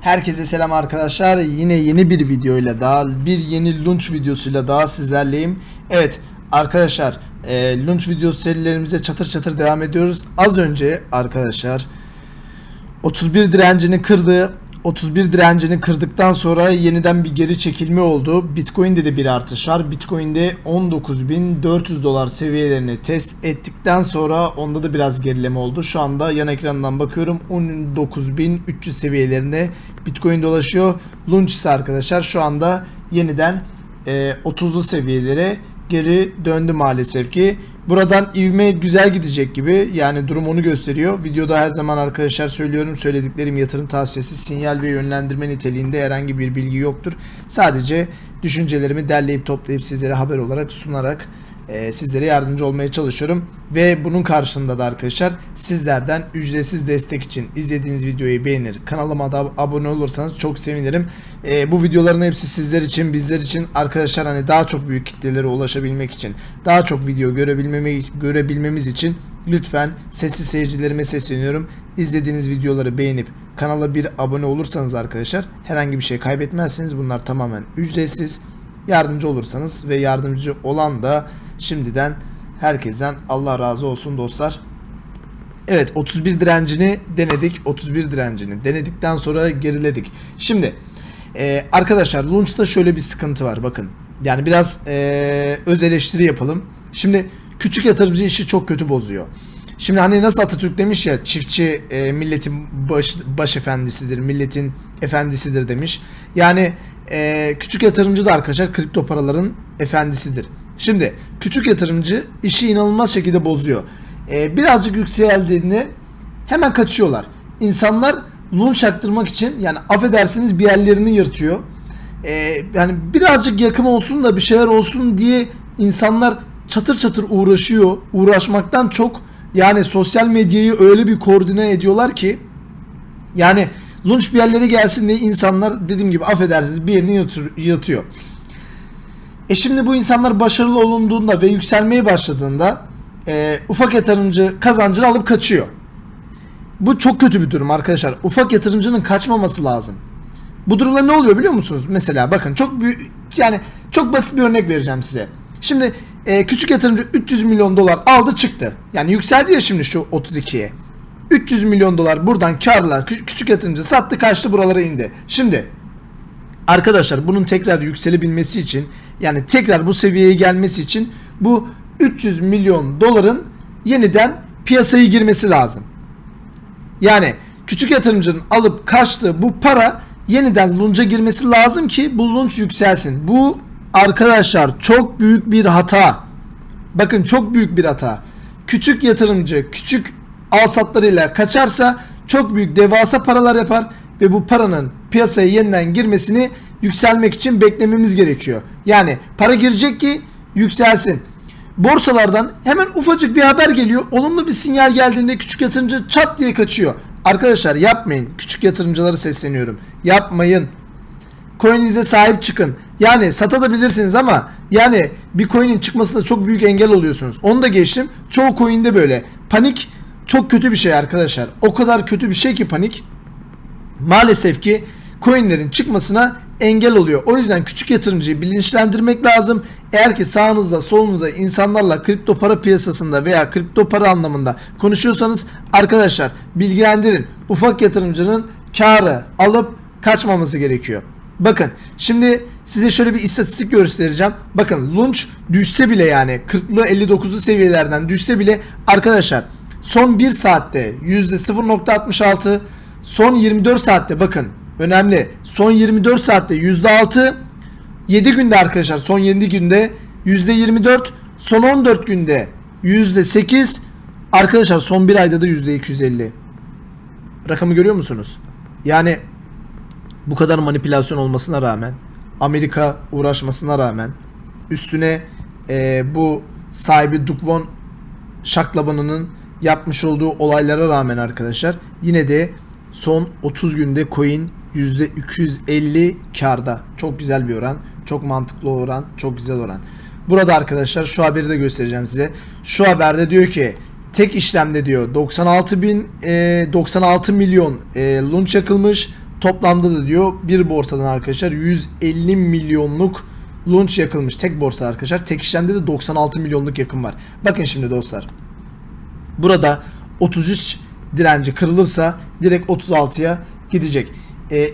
Herkese selam arkadaşlar. Yine yeni bir videoyla daha bir yeni launch videosuyla daha sizlerleyim. Evet arkadaşlar e, launch video serilerimize çatır çatır devam ediyoruz. Az önce arkadaşlar 31 direncini kırdı. 31 direncini kırdıktan sonra yeniden bir geri çekilme oldu. Bitcoin'de de bir artış var. Bitcoin'de 19.400 dolar seviyelerini test ettikten sonra onda da biraz gerileme oldu. Şu anda yan ekrandan bakıyorum 19.300 seviyelerinde Bitcoin dolaşıyor. Launch ise arkadaşlar şu anda yeniden e, 30'lu seviyelere geri döndü maalesef ki. Buradan ivme güzel gidecek gibi yani durum onu gösteriyor. Videoda her zaman arkadaşlar söylüyorum söylediklerim yatırım tavsiyesi sinyal ve yönlendirme niteliğinde herhangi bir bilgi yoktur. Sadece düşüncelerimi derleyip toplayıp sizlere haber olarak sunarak e, sizlere yardımcı olmaya çalışıyorum. Ve bunun karşılığında da arkadaşlar sizlerden ücretsiz destek için izlediğiniz videoyu beğenir, kanalıma da abone olursanız çok sevinirim. E, bu videoların hepsi sizler için, bizler için arkadaşlar hani daha çok büyük kitlelere ulaşabilmek için, daha çok video görebilmemi, görebilmemiz için lütfen sessiz seyircilerime sesleniyorum. İzlediğiniz videoları beğenip kanala bir abone olursanız arkadaşlar herhangi bir şey kaybetmezsiniz. Bunlar tamamen ücretsiz. Yardımcı olursanız ve yardımcı olan da şimdiden herkesten Allah razı olsun dostlar. Evet 31 direncini denedik. 31 direncini denedikten sonra geriledik. Şimdi e, arkadaşlar launch'ta şöyle bir sıkıntı var bakın. Yani biraz e, öz eleştiri yapalım. Şimdi küçük yatırımcı işi çok kötü bozuyor. Şimdi hani nasıl Atatürk demiş ya çiftçi e, milletin baş, baş efendisidir, milletin efendisidir demiş. Yani e, küçük yatırımcı da arkadaşlar kripto paraların efendisidir. Şimdi küçük yatırımcı işi inanılmaz şekilde bozuyor. E, birazcık yükseldiğinde hemen kaçıyorlar. İnsanlar lun çaktırmak için yani affedersiniz bir yerlerini yırtıyor. E, yani birazcık yakım olsun da bir şeyler olsun diye insanlar çatır çatır uğraşıyor. Uğraşmaktan çok yani sosyal medyayı öyle bir koordine ediyorlar ki yani lunch bir yerlere gelsin diye insanlar dediğim gibi affedersiniz bir yerini yırtıyor. E şimdi bu insanlar başarılı olunduğunda ve yükselmeye başladığında e, ufak yatırımcı kazancını alıp kaçıyor. Bu çok kötü bir durum arkadaşlar. Ufak yatırımcının kaçmaması lazım. Bu durumda ne oluyor biliyor musunuz? Mesela bakın çok büyük yani çok basit bir örnek vereceğim size. Şimdi e, küçük yatırımcı 300 milyon dolar aldı çıktı. Yani yükseldi ya şimdi şu 32'ye. 300 milyon dolar buradan karla kü- küçük yatırımcı sattı kaçtı buralara indi. Şimdi arkadaşlar bunun tekrar yükselebilmesi için yani tekrar bu seviyeye gelmesi için bu 300 milyon doların yeniden piyasaya girmesi lazım. Yani küçük yatırımcının alıp kaçtığı bu para yeniden lunca girmesi lazım ki bu lunch yükselsin. Bu arkadaşlar çok büyük bir hata. Bakın çok büyük bir hata. Küçük yatırımcı küçük alsatlarıyla kaçarsa çok büyük devasa paralar yapar ve bu paranın piyasaya yeniden girmesini yükselmek için beklememiz gerekiyor. Yani para girecek ki yükselsin. Borsalardan hemen ufacık bir haber geliyor. Olumlu bir sinyal geldiğinde küçük yatırımcı çat diye kaçıyor. Arkadaşlar yapmayın. Küçük yatırımcılara sesleniyorum. Yapmayın. Coin'inize sahip çıkın. Yani satabilirsiniz ama yani bir coin'in çıkmasında çok büyük engel oluyorsunuz. Onu da geçtim. Çoğu coin'de böyle. Panik çok kötü bir şey arkadaşlar. O kadar kötü bir şey ki panik. Maalesef ki coin'lerin çıkmasına engel oluyor. O yüzden küçük yatırımcıyı bilinçlendirmek lazım. Eğer ki sağınızda solunuzda insanlarla kripto para piyasasında veya kripto para anlamında konuşuyorsanız arkadaşlar bilgilendirin. Ufak yatırımcının karı alıp kaçmaması gerekiyor. Bakın şimdi size şöyle bir istatistik göstereceğim. Bakın Lunch düşse bile yani 40'lı 59'lu seviyelerden düşse bile arkadaşlar son 1 saatte %0.66 son 24 saatte bakın önemli son 24 saatte %6 7 günde arkadaşlar son 7 günde %24 son 14 günde %8 arkadaşlar son bir ayda da %250 rakamı görüyor musunuz? Yani bu kadar manipülasyon olmasına rağmen Amerika uğraşmasına rağmen üstüne e, bu sahibi Dukvon şaklabanının yapmış olduğu olaylara rağmen arkadaşlar yine de son 30 günde coin %250 karda. Çok güzel bir oran. Çok mantıklı oran. Çok güzel oran. Burada arkadaşlar şu haberi de göstereceğim size. Şu haberde diyor ki tek işlemde diyor 96 bin e, 96 milyon e, lunch yakılmış. Toplamda da diyor bir borsadan arkadaşlar 150 milyonluk launch yakılmış. Tek borsa arkadaşlar. Tek işlemde de 96 milyonluk yakın var. Bakın şimdi dostlar. Burada 33 direnci kırılırsa direkt 36'ya gidecek.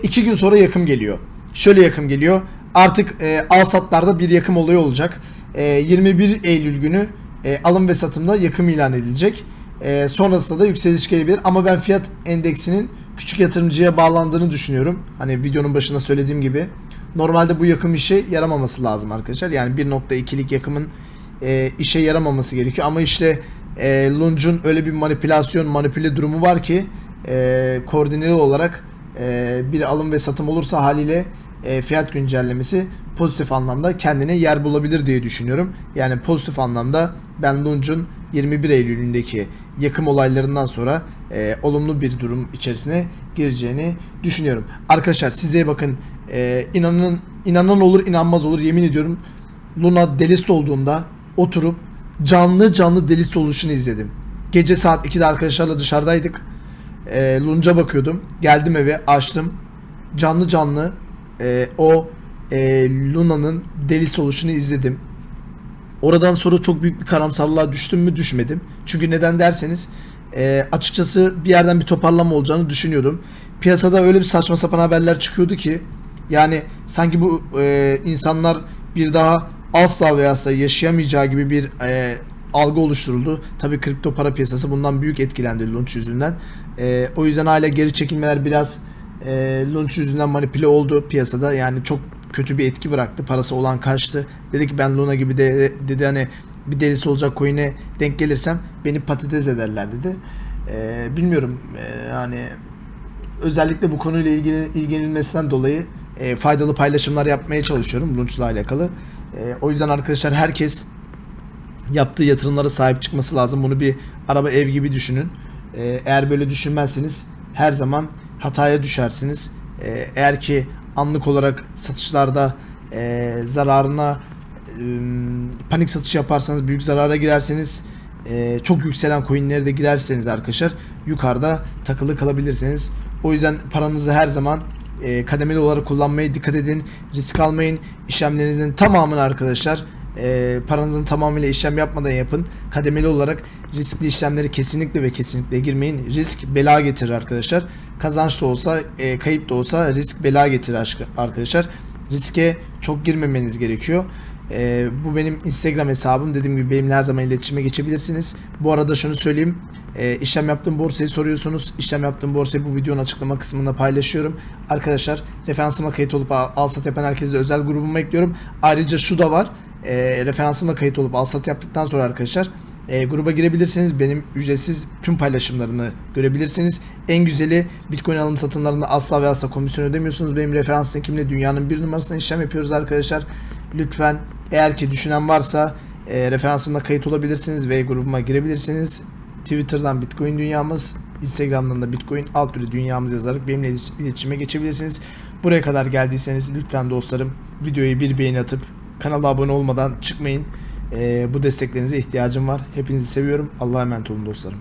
2 gün sonra yakım geliyor. Şöyle yakım geliyor. Artık e, al satlarda bir yakım olayı olacak. E, 21 Eylül günü e, alım ve satımda yakım ilan edilecek. E, sonrasında da yükseliş gelebilir ama ben fiyat endeksinin küçük yatırımcıya bağlandığını düşünüyorum. Hani videonun başında söylediğim gibi. Normalde bu yakım işe yaramaması lazım arkadaşlar. Yani 1.2'lik yakımın e, işe yaramaması gerekiyor. Ama işte e, Lunge'un öyle bir manipülasyon, manipüle durumu var ki e, koordineli olarak e, bir alım ve satım olursa haliyle e, fiyat güncellemesi pozitif anlamda kendine yer bulabilir diye düşünüyorum. Yani pozitif anlamda ben Lunge'un 21 Eylül'ündeki yakım olaylarından sonra e, olumlu bir durum içerisine gireceğini düşünüyorum. Arkadaşlar size bakın e, inanın inanan olur inanmaz olur yemin ediyorum Luna delist olduğunda oturup canlı canlı delist oluşunu izledim. Gece saat 2'de arkadaşlarla dışarıdaydık. E, Lunca bakıyordum. Geldim eve açtım. Canlı canlı e, o e, Luna'nın delisi oluşunu izledim. Oradan sonra çok büyük bir karamsarlığa düştüm mü düşmedim. Çünkü neden derseniz e, açıkçası bir yerden bir toparlama olacağını düşünüyordum. Piyasada öyle bir saçma sapan haberler çıkıyordu ki yani sanki bu e, insanlar bir daha asla ve asla yaşayamayacağı gibi bir e, algı oluşturuldu. Tabii kripto para piyasası bundan büyük etkilendi launch yüzünden. E, o yüzden hala geri çekilmeler biraz e, launch yüzünden manipüle oldu piyasada. Yani çok kötü bir etki bıraktı. Parası olan kaçtı. Dedi ki ben Luna gibi de dedi hani bir delisi olacak coin'e denk gelirsem beni patates ederler dedi. E, bilmiyorum e, yani özellikle bu konuyla ilgili ilgilenilmesinden dolayı e, faydalı paylaşımlar yapmaya çalışıyorum Launch'la alakalı. E, o yüzden arkadaşlar herkes yaptığı yatırımlara sahip çıkması lazım. Bunu bir araba ev gibi düşünün. E, eğer böyle düşünmezseniz her zaman hataya düşersiniz. E, eğer ki anlık olarak satışlarda e, zararına e, panik satış yaparsanız büyük zarara girerseniz e, çok yükselen coinlere de girerseniz arkadaşlar yukarıda takılı kalabilirsiniz. O yüzden paranızı her zaman e, kademeli olarak kullanmaya dikkat edin. Risk almayın. İşlemlerinizin tamamını arkadaşlar e, paranızın tamamıyla işlem yapmadan yapın. Kademeli olarak riskli işlemleri kesinlikle ve kesinlikle girmeyin. Risk bela getirir arkadaşlar. Kazanç da olsa, e, kayıp da olsa risk bela getirir arkadaşlar. Riske çok girmemeniz gerekiyor. E, bu benim Instagram hesabım. Dediğim gibi benimle her zaman iletişime geçebilirsiniz. Bu arada şunu söyleyeyim. E, işlem yaptığım borsayı soruyorsunuz. İşlem yaptığım borsayı bu videonun açıklama kısmında paylaşıyorum. Arkadaşlar referansıma kayıt olup al- alsat yapan herkese özel grubuma ekliyorum. Ayrıca şu da var. E, referansıma kayıt olup alsat yaptıktan sonra arkadaşlar e, gruba girebilirsiniz. Benim ücretsiz tüm paylaşımlarımı görebilirsiniz. En güzeli Bitcoin alım satımlarında asla ve asla komisyon ödemiyorsunuz. Benim referans linkimle dünyanın bir numarasına işlem yapıyoruz arkadaşlar. Lütfen eğer ki düşünen varsa e, referansımla kayıt olabilirsiniz ve grubuma girebilirsiniz. Twitter'dan Bitcoin dünyamız, Instagram'dan da Bitcoin alt türü dünyamız yazarak benimle ilet- iletişime geçebilirsiniz. Buraya kadar geldiyseniz lütfen dostlarım videoyu bir beğeni atıp kanala abone olmadan çıkmayın. Ee, bu desteklerinize ihtiyacım var. Hepinizi seviyorum. Allah'a emanet olun dostlarım.